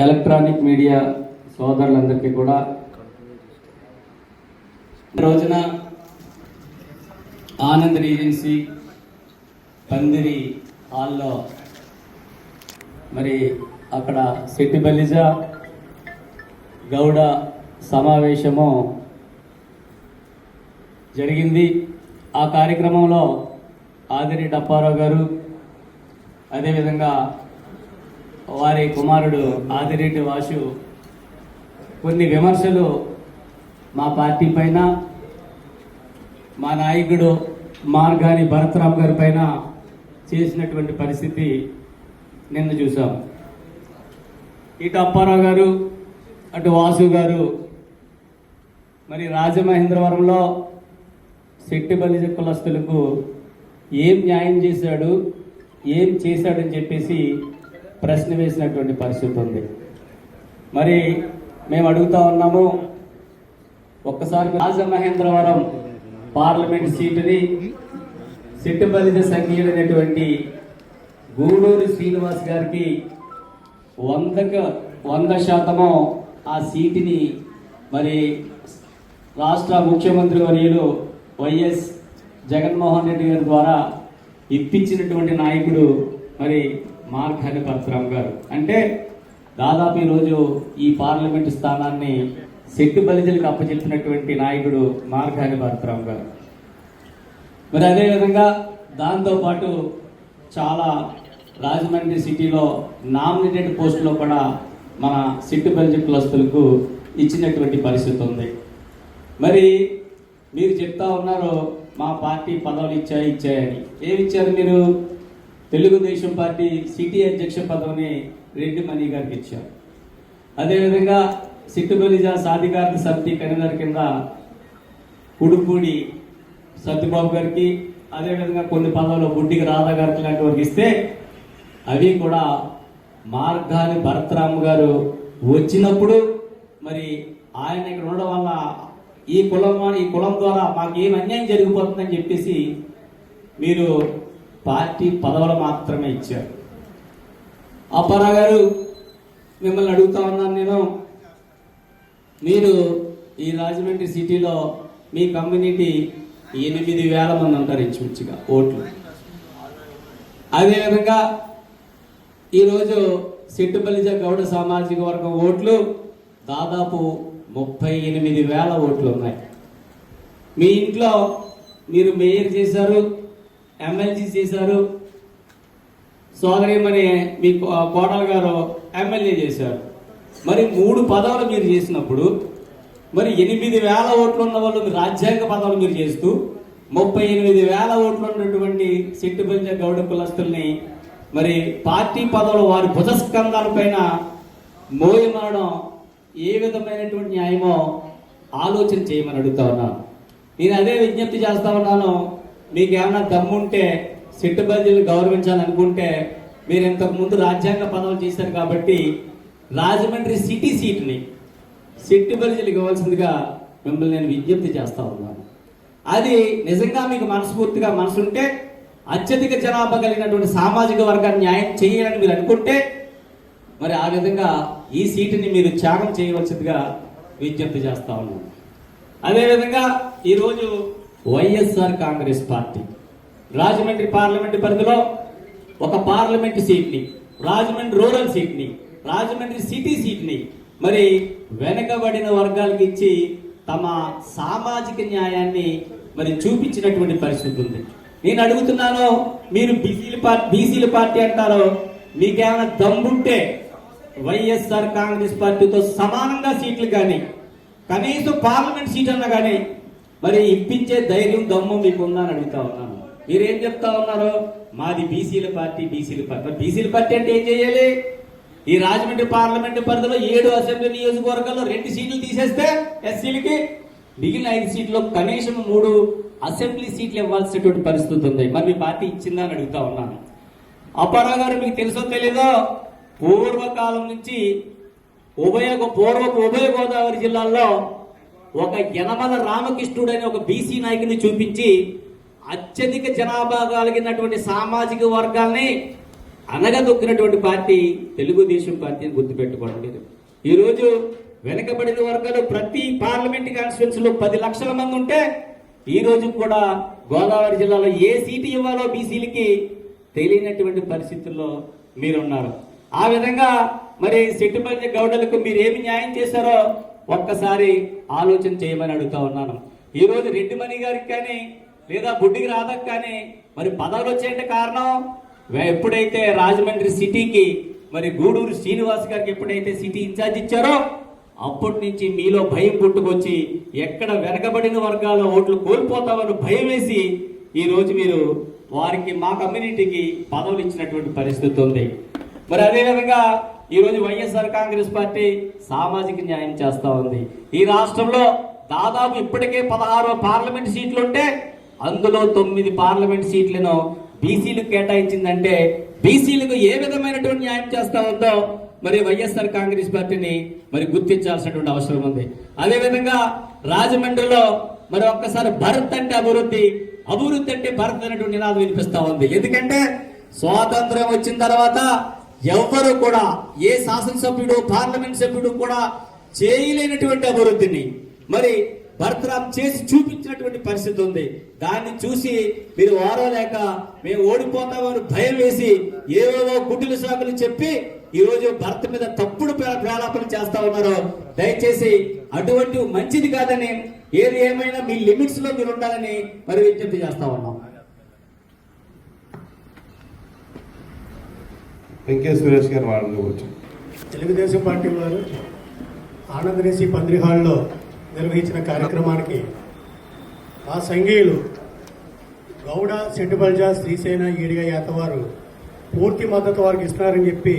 Electronic media సోదరులందరికీ కూడా. రోజున ఆనంద్ రీజెన్సీ పందిరి హాల్లో మరి అక్కడ శెట్టి బలిజ గౌడ సమావేశము జరిగింది. ఆ కార్యక్రమంలో ఆదిరి డప్పారావు గారు అదేవిధంగా వారి కుమారుడు ఆదిరెడ్డి వాసు కొన్ని విమర్శలు మా పార్టీ పైన మా నాయకుడు మార్గాని భరతరామ్ గారి పైన చేసినటువంటి పరిస్థితి నిన్న చూసాం ఇటు అప్పారావు గారు అటు వాసు గారు మరి రాజమహేంద్రవరంలో శెట్టి బలిజ కులస్తులకు ఏం న్యాయం చేశాడు ఏం చేశాడని చెప్పేసి ప్రశ్న వేసినటువంటి పరిస్థితి ఉంది. మరి మేము అడుగుతా ఉన్నాము ఒక్కసారి రాజమహేంద్రవరం పార్లమెంట్ సీటుని శెట్టి సంఘీయుడైనటువంటి గూడూరు శ్రీనివాస్ గారికి వందకు వంద శాతము ఆ సీటుని మరి రాష్ట్ర ముఖ్యమంత్రి వర్యులు వైఎస్ జగన్మోహన్ రెడ్డి గారి ద్వారా ఇప్పించినటువంటి నాయకుడు మరి మార్గాని పరశురామ్ గారు. అంటే దాదాపు ఈరోజు ఈ పార్లమెంట్ స్థానాన్ని శెట్టి బలిజలకు అప్పచెప్పినటువంటి నాయకుడు మార్గాని పరశురామ్ గారు. మరి అదేవిధంగా దాంతోపాటు చాలా రాజమండ్రి సిటీలో నామినేటెడ్ పోస్టులో కూడా మన సిట్టు బలిజ కులస్తులకు ఇచ్చినటువంటి పరిస్థితి ఉంది. మరి మీరు చెప్తా ఉన్నారు మా పార్టీ పదవులు ఇచ్చాయి ఇచ్చాయని ఏమి ఇచ్చారు మీరు? తెలుగుదేశం పార్టీ సిటీ అధ్యక్ష పదవిని రెడ్డి మణి గారికి ఇచ్చారు. అదేవిధంగా సిట్టుబలిజా సాధికారత సమితి కన్వీనర్ కింద ఉడుపూడి సత్యబాబు గారికి అదేవిధంగా కొన్ని పదవులు బుడ్డికి రాధా గారికి లాంటి వారికి ఇస్తే అవి కూడా మార్గాని భరతరామ్ గారు వచ్చినప్పుడు మరి ఆయన ఇక్కడ ఉండడం వల్ల ఈ కులం ఈ కులం ద్వారా మాకు ఏం అన్యాయం జరిగిపోతుందని చెప్పేసి మీరు పార్టీ పదవులు మాత్రమే ఇచ్చారు. అప్పారా గారు మిమ్మల్ని అడుగుతా ఉన్నాను నేను. మీరు ఈ రాజమండ్రి సిటీలో మీ కమ్యూనిటీ ఎనిమిది వేల మంది ఉంటారు ఇంచుమించుగా ఓట్లు. అదేవిధంగా ఈరోజు సిట్టుబలిజ గౌడ సామాజిక వర్గం ఓట్లు దాదాపు ముప్పై ఎనిమిది వేల ఓట్లు ఉన్నాయి. మీ ఇంట్లో మీరు మేయర్ చేశారు ఎమ్మెల్సీ చేశారు. సోదరిమని మీ కో- కోడలు గారు ఎమ్మెల్యే చేశారు. మరి మూడు పదవులు మీరు చేసినప్పుడు మరి ఎనిమిది వేల ఓట్లు ఉన్న వాళ్ళు రాజ్యాంగ పదవులు మీరు చేస్తూ ముప్పై ఎనిమిది వేల ఓట్లు ఉన్నటువంటి సిట్టుబంజ గౌడ కులస్తుల్ని మరి పార్టీ పదవులు వారి భుజస్కంధాలపైన మోయమనడం ఏ విధమైనటువంటి న్యాయమో ఆలోచన చేయమని అడుగుతా ఉన్నాను. నేను అదే విజ్ఞప్తి చేస్తా ఉన్నాను. మీకు ఏమైనా దమ్ముంటే బదిలీలు గౌరవించాలనుకుంటే మీరు ఇంతకు ముందు రాజ్యాంగ పదవులు చేశారు కాబట్టి రాజమండ్రి సిటీ సీట్ని సిట్టు బలిజలకు ఇవ్వాల్సిందిగా మిమ్మల్ని నేను విజ్ఞప్తి చేస్తా ఉన్నాను. అది నిజంగా మీకు మనస్ఫూర్తిగా మనసుంటే అత్యధిక జనాభా కలిగినటువంటి సామాజిక వర్గాన్ని న్యాయం చేయాలని మీరు అనుకుంటే మరి ఆ విధంగా ఈ సీటుని మీరు త్యాగం చేయవలసిందిగా విజ్ఞప్తి చేస్తా ఉన్నాను. అదేవిధంగా ఈరోజు YSR Congress party. Rajahmundry parliament పరిధిలో ఒక పార్లమెంట్ సీట్ని రాజమండ్రి రూరల్ సీట్ని రాజమండ్రి సిటీ సీట్ని మరి వెనకబడిన వర్గాలకు ఇచ్చి తమ సామాజిక న్యాయాన్ని మరి చూపించినటువంటి పరిస్థితి ఉంది. నేను అడుగుతున్నాను మీరు బీసీల పార్టీ బీసీల పార్టీ అంటారో మీకేమైనా దమ్ముంటే వైఎస్ఆర్ కాంగ్రెస్ పార్టీతో సమానంగా సీట్లు కానీ కనీసం పార్లమెంట్ సీట్ అన్నా కానీ మరి ఇప్పించే ధైర్యం దమ్ము మీకు ఉందని అడుగుతా ఉన్నాను. మీరేం చెప్తా ఉన్నారు? మాది బీసీల పార్టీ బీసీల పార్టీ. బీసీల పార్టీ అంటే ఏం చేయాలి? ఈ రాజమండ్రి పార్లమెంట్ పరిధిలో ఏడు అసెంబ్లీ నియోజకవర్గాల్లో రెండు సీట్లు తీసేస్తే ఎస్సీలకి మిగిలిన ఐదు సీట్లు కనీసం మూడు అసెంబ్లీ సీట్లు ఇవ్వాల్సినటువంటి పరిస్థితి ఉంది. మరి మీ పార్టీ ఇచ్చిందా అని అడుగుతా ఉన్నాను. అప్పారావు గారు మీకు తెలుసో తెలీదో? పూర్వకాలం నుంచి ఉభయ పూర్వపు ఉభయ గోదావరి జిల్లాల్లో ఒక యనమల రామకృష్ణుడు అనే ఒక బీసీ నాయకుని చూపించి అత్యధిక జనాభా కలిగినటువంటి సామాజిక వర్గాల్ని అనగదొక్కినటువంటి పార్టీ తెలుగుదేశం పార్టీ అని లేదు. ఈరోజు వెనకబడిన వర్గాలు ప్రతి పార్లమెంట్ కాన్స్టిట్యున్సీలో పది లక్షల మంది ఉంటే ఈ రోజు కూడా గోదావరి జిల్లాలో ఏ సీటు ఇవ్వాలో బీసీలకి తెలియనటువంటి పరిస్థితుల్లో మీరున్నారు. ఆ విధంగా మరి సెట్టుపల్లి గౌడలకు మీరు ఏమి న్యాయం చేశారో ఒక్కసారి ఆలోచన చేయమని అడుగుతా ఉన్నాను. ఈరోజు రెడ్డిమణి గారికి కానీ లేదా బుడ్డికి రాధకు కానీ మరి పదవులు వచ్చేంటే కారణం? ఎప్పుడైతే రాజమండ్రి సిటీకి మరి గూడూరు శ్రీనివాస్ గారికి ఎప్పుడైతే సిటీ ఇన్ఛార్జ్ ఇచ్చారో అప్పటి నుంచి మీలో భయం పుట్టుకొచ్చి ఎక్కడ వెనకబడిన వర్గాల ఓట్లు కోల్పోతామని భయం వేసి ఈరోజు మీరు వారికి మా కమ్యూనిటీకి పదవులు ఇచ్చినటువంటి పరిస్థితి ఉంది. మరి అదేవిధంగా ఈరోజు వైఎస్ఆర్ కాంగ్రెస్ పార్టీ సామాజిక న్యాయం చేస్తూ ఉంది. ఈ రాష్ట్రంలో దాదాపు ఇప్పటికే పదహారు పార్లమెంట్ సీట్లు ఉంటే అందులో తొమ్మిది పార్లమెంట్ సీట్లను బీసీలకు కేటాయించిందంటే బీసీలకు ఏ విధమైనటువంటి న్యాయం చేస్తా ఉందో మరి వైఎస్ఆర్ కాంగ్రెస్ పార్టీని మరి గుర్తించాల్సినటువంటి అవసరం ఉంది. అదేవిధంగా రాజమండ్రిలో మరి ఒక్కసారి భరత్ అంటే అభివృద్ధి అభివృద్ధి అంటే భరత్ అనేటువంటి నినాదం వినిపిస్తూ ఉంది. ఎందుకంటే స్వాతంత్రం వచ్చిన తర్వాత ఎవ్వరు కూడా ఏ శాసనసభ్యుడు పార్లమెంట్ సభ్యుడు కూడా చేయలేనటువంటి అభివృద్ధిని. మరి భరతరామ్ చేసి చూపించినటువంటి పరిస్థితి ఉంది. దాన్ని చూసి మీరు ఓరలేక మేము ఓడిపోతామని భయం వేసి ఏవేవో గుడ్డుల సాకులు చెప్పి ఈరోజు భర్త మీద తప్పుడు ప్రే- చేస్తా ఉన్నారు దయచేసి అటువంటి మంచిది కాదని ఏది ఏమైనా మీ లిమిట్స్లో మీరు ఉండాలని మరి విజ్ఞప్తి చేస్తా ఉన్నాం. వెంకయ్య సురేష్ గారు మాట్లాడుకోవచ్చు తెలుగుదేశం పార్టీ వారు ఆనందరేసి పందిరి హాల్లో నిర్వహించిన కార్యక్రమానికి మా సంఘీయులు గౌడ సెట్టుబల్జ శ్రీసేన ఈడిగ యాత వారు పూర్తి మద్దతు వారికి ఇస్తున్నారని చెప్పి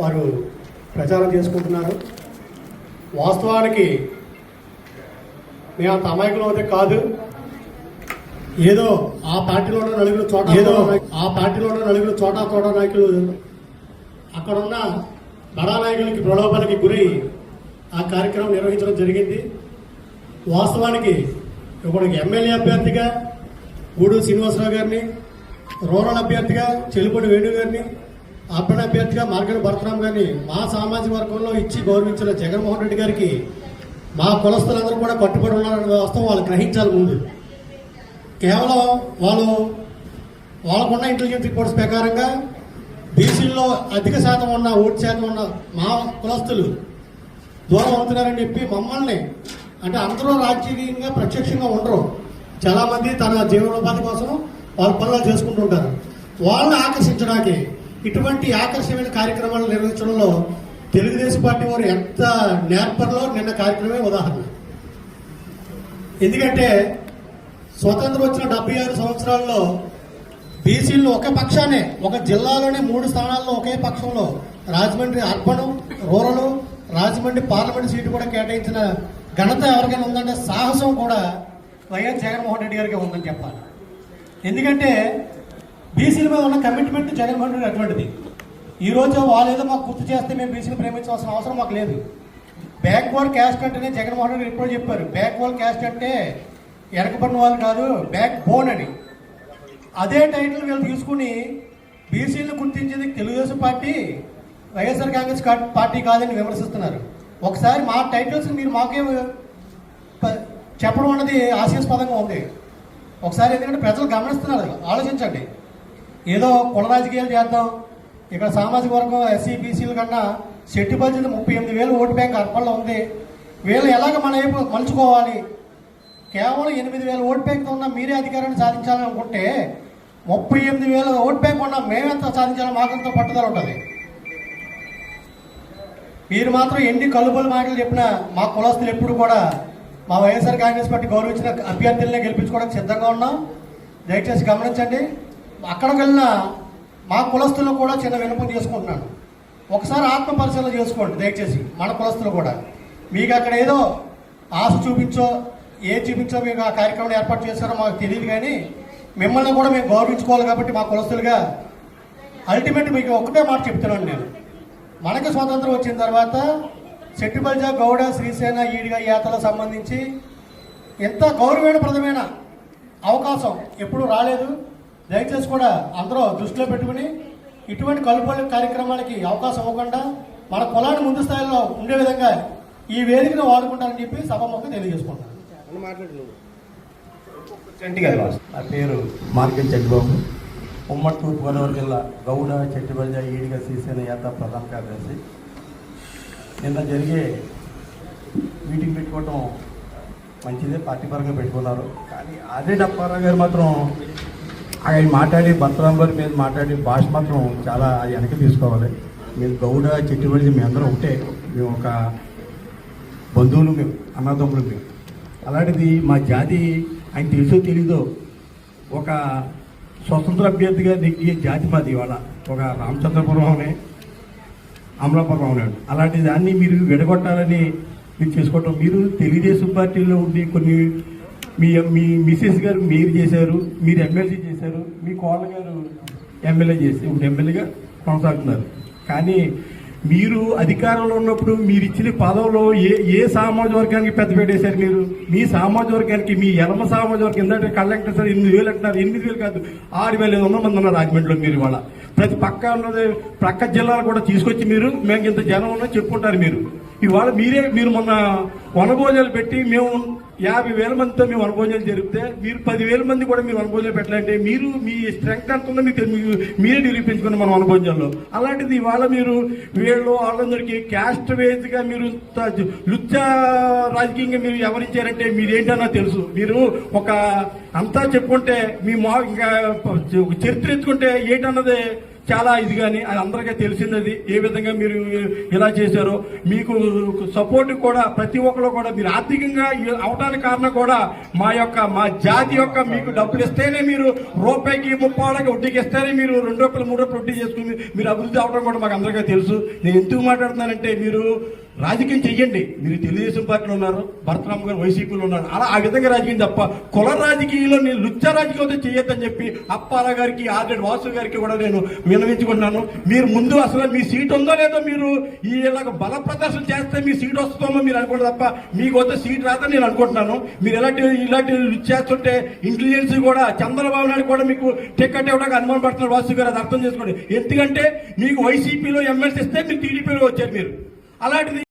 వారు ప్రచారం చేసుకుంటున్నారు. వాస్తవానికి మేము అంత అమాయకులు అయితే కాదు. ఏదో ఆ పార్టీలోనే నలుగురు చోట ఏదో ఆ పార్టీలోనే నలుగురు చోటా చోటా నాయకులు అక్కడున్న బడా నాయకులకి ప్రలోభానికి గురై ఆ కార్యక్రమం నిర్వహించడం జరిగింది. వాస్తవానికి ఇప్పుడు ఎమ్మెల్యే అభ్యర్థిగా గూడూరు శ్రీనివాసరావు గారిని రూరల్ అభ్యర్థిగా చెల్లిపూడి వేణు గారిని అర్బన్ అభ్యర్థిగా మార్గం భరతరాం గారిని మా సామాజిక వర్గంలో ఇచ్చి గౌరవించిన జగన్మోహన్ రెడ్డి గారికి మా కులస్తులందరూ కూడా కట్టుబడి ఉన్నారనే వాస్తవం వాళ్ళు గ్రహించాలి ముందు. కేవలం వాళ్ళు వాళ్ళకున్న ఇంటెలిజెన్స్ రిపోర్ట్స్ ప్రకారంగా బీసీల్లో అధిక శాతం ఉన్న ఓటు శాతం ఉన్న మా కులస్తులు దూరం అవుతున్నారని చెప్పి మమ్మల్ని అంటే అందరూ రాజకీయంగా ప్రత్యక్షంగా ఉండరు. చాలామంది తన జీవనోపాధి కోసం వాళ్ళ పనులు చేసుకుంటుంటారు వాళ్ళని ఆకర్షించడానికి ఇటువంటి ఆకర్షణీయమైన కార్యక్రమాలు నిర్వహించడంలో తెలుగుదేశం పార్టీ వారు ఎంత నేర్పర్లో నిన్న కార్యక్రమమే ఉదాహరణ. ఎందుకంటే స్వతంత్రం వచ్చిన డెబ్బై ఆరు సంవత్సరాల్లో బీసీలు ఒక పక్షానే ఒక జిల్లాలోనే మూడు స్థానాల్లో ఒకే పక్షంలో Rajahmundry urban rural Rajahmundry parliament seat కూడా కేటాయించిన ఘనత ఎవరికైనా ఉందంటే సాహసం కూడా వైఎస్ జగన్మోహన్ రెడ్డి గారికి ఉందని చెప్పాలి. ఎందుకంటే బీసీల మీద ఉన్న కమిట్మెంట్ జగన్మోహన్ రెడ్డి అటువంటిది. ఈరోజు వాళ్ళు ఏదో మాకు గుర్తు చేస్తే మేము బీసీని ప్రేమించాల్సిన అవసరం మాకు లేదు. బ్యాక్వర్డ్ క్యాస్ట్ అంటేనే జగన్మోహన్ రెడ్డి ఎప్పుడో చెప్పారు. బ్యాక్వర్డ్ క్యాస్ట్ అంటే వెనకబడిన వాళ్ళు కాదు బ్యాక్ బోన్ అని అదే టైటిల్ వీళ్ళు తీసుకుని బీసీలు గుర్తించేది తెలుగుదేశం పార్టీ వైఎస్ఆర్ కాంగ్రెస్ పార్టీ కాదని విమర్శిస్తున్నారు. ఒకసారి మా టైటిల్స్ మీరు మాకే చెప్పడం అన్నది ఆశయాస్పదంగా ఉంది. ఒకసారి ఎందుకంటే ప్రజలు గమనిస్తున్నారు ఆలోచించండి. ఏదో కుల రాజకీయాలు చేద్దాం. ఇక్కడ సామాజిక వర్గం ఎస్సీ బీసీల కన్నా సెట్టి బడ్జెట్ ముప్పై ఎనిమిది వేలు ఓటు బ్యాంక్ అర్పణలో ఉంది. వీళ్ళు ఎలాగ మన వైపు మలుచుకోవాలి? కేవలం ఎనిమిది వేల ఓట్ బ్యాంక్ ఉన్న మీరే అధికారాన్ని సాధించాలని అనుకుంటే ముప్పై ఎనిమిది వేల ఓట్ బ్యాంక్ ఉన్న మేమెంత సాధించాలని మాకెంతో పట్టుదల ఉంటుంది? మీరు మాత్రం ఎన్ని కలుబుల మాటలు చెప్పినా మా కులస్తులు ఎప్పుడు కూడా మా వైఎస్ఆర్ కాంగ్రెస్ పార్టీ గౌరవించిన అభ్యర్థులనే గెలిపించుకోవడానికి సిద్ధంగా ఉన్నాం. దయచేసి గమనించండి. అక్కడికి వెళ్ళిన మా కులస్తులను కూడా చిన్న వినపం చేసుకుంటున్నాను. ఒకసారి ఆత్మ పరిశీలన చేసుకోండి దయచేసి మన కులస్తులు కూడా. మీకు అక్కడ ఏదో ఆశ చూపించో ఏ చూపించో మీకు ఆ కార్యక్రమం ఏర్పాటు చేశారో మాకు తెలియదు కానీ మిమ్మల్ని కూడా మేము గౌరవించుకోవాలి కాబట్టి మా కులస్తులుగా అల్టిమేట్ మీకు ఒకటే మాట చెప్తున్నాను నేను. మనకి స్వాతంత్రం వచ్చిన తర్వాత సెట్టిబల్జ గౌడ శ్రీసేన ఈడిగా యాత్రలకు సంబంధించి ఎంత గౌరవప్రదమైన అవకాశం ఎప్పుడూ రాలేదు. దయచేసి కూడా అందరూ దృష్టిలో పెట్టుకుని ఇటువంటి కలుపుల కార్యక్రమాలకి అవకాశం ఇవ్వకుండా మన కులాన్ని ముందు స్థాయిలో ఉండే విధంగా ఈ వేదికను వాడుకుంటారని చెప్పి సభముఖం తెలియజేసుకుంటాను నా పేరు మార్కెట్ చంద్రబాబు ఉమ్మడి తూర్పుగోదావరి జిల్లా గౌడ చెట్టుబల్జ ఈడిగ శ్రీసేన యాత్ర ప్రధాన కార్యదర్శి. నిన్న జరిగే మీటింగ్ పెట్టుకోవటం మంచిదే పార్టీ పరంగా పెట్టుకున్నారు. కానీ అదే డప్పారావు గారు మాత్రం ఆయన మాట్లాడి భర్తరాం గారి మీద మాట్లాడి భాష మాత్రం చాలా అది వెనక్కి తీసుకోవాలి. మేము గౌడ చెట్టుబడి మేము అందరం ఒకటే. మేము ఒక బంధువులు మేము అన్నదమ్ములు మేము. అలాంటిది మా జాతి ఆయన తెలుసో తెలీదో ఒక స్వతంత్ర అభ్యర్థిగా నెగ్గే జాతి మాది ఇవాళ. ఒక రామచంద్రపురం అనే అమలాపురం ఉన్నాడు అలాంటి దాన్ని మీరు విడగొట్టాలని మీరు చేసుకోవటం మీరు తెలుగుదేశం పార్టీలో ఉండి కొన్ని మీ మీ మిసెస్ గారు మీరు చేశారు మీరు ఎమ్మెల్సీ చేశారు మీ కోళ్ళ గారు ఎమ్మెల్యే చేసి ఇప్పుడు ఎమ్మెల్యేగా కొనసాగుతున్నారు. కానీ మీరు అధికారంలో ఉన్నప్పుడు మీరు ఇచ్చిన పదవిలో ఏ ఏ సామాజిక వర్గానికి పెద్ద పెట్టేశారు మీరు? మీ సామాజిక వర్గానికి మీ ఎలమ సామాజిక వర్గం ఎందుకంటే కలెక్టర్ సార్ ఎనిమిది వేలు అంటున్నారు. ఎనిమిది వేలు కాదు ఆరు వేల ఐదు వందల మంది ఉన్నారు రాజమండ్రిలో మీరు ఇవాళ. ప్రతి పక్క ఉన్నది ప్రక్క జిల్లాలు కూడా తీసుకొచ్చి మీరు మేము ఇంత జనం ఉన్నా చెప్పుకుంటారు మీరు. ఇవాళ మీరే మీరు మొన్న వనభోజనాలు పెట్టి మేము యాభై వేల మందితో మేము వనభోజనాలు జరిపితే మీరు పదివేల మంది కూడా మీరు వనభోజనాలు పెట్టాలంటే మీరు మీ స్ట్రెంగ్త్ ఎంత ఉందో మీకు మీరే నిరూపించుకున్న మన వనభోజనాల్లో. అలాంటిది ఇవాళ మీరు వీళ్ళు వాళ్ళందరికీ క్యాస్ట్ వేజ్గా మీరు లుచ్చ రాజకీయంగా మీరు ఎవరించారంటే మీరేంటన్నా తెలుసు. మీరు ఒక అంతా చెప్పుకుంటే మీ మా ఇంకా చరిత్ర ఎత్తుకుంటే ఏంటన్నది చాలా ఇది కానీ అది అందరికీ తెలిసింది ఏ విధంగా మీరు ఇలా చేశారో. మీకు సపోర్ట్ కూడా ప్రతి ఒక్కరు కూడా మీరు ఆర్థికంగా అవటానికి కారణం కూడా మా యొక్క మా జాతి యొక్క మీకు డబ్బులు ఇస్తేనే మీరు రూపాయికి ముప్పాళ్ళకి వడ్డీకి ఇస్తేనే మీరు రెండు రూపాయలు మూడు రూపాయలు వడ్డీ చేసుకుని మీరు అభివృద్ధి అవడం కూడా మాకు అందరికీ తెలుసు. నేను ఎందుకు మాట్లాడుతున్నానంటే మీరు రాజకీయం చెయ్యండి. మీరు తెలుగుదేశం పార్టీలో ఉన్నారు భరతరామ్ గారు వైసీపీలో ఉన్నారు. అలా ఆ విధంగా రాజకీయం తప్ప కుల రాజకీయంలో నేను లుచ్చ రాజకీయంతో చేయొద్దని చెప్పి అప్పారా గారికి ఆర్డెడ్ వాసు గారికి కూడా నేను వినవించుకుంటున్నాను మీరు ముందు అసలు మీ సీట్ ఉందో లేదో మీరు ఈ ఇలాగ బల ప్రదర్శన చేస్తే మీ సీట్ వస్తుందో మీరు అనుకోండి తప్ప మీకు వస్తే సీట్ రాదని నేను అనుకుంటున్నాను. మీరు ఇలాంటి ఇలాంటి లుచ్చ చేస్తుంటే ఇంటెలిజెన్స్ కూడా చంద్రబాబు నాయుడు కూడా మీకు టికెట్ ఇవ్వడానికి అనుమానం పడుతున్నారు. వాసు గారు అది అర్థం చేసుకోండి. ఎందుకంటే మీకు వైసీపీలో ఎమ్మెల్సీ ఇస్తే మీరు టీడీపీలో వచ్చారు మీరు. అలాంటిది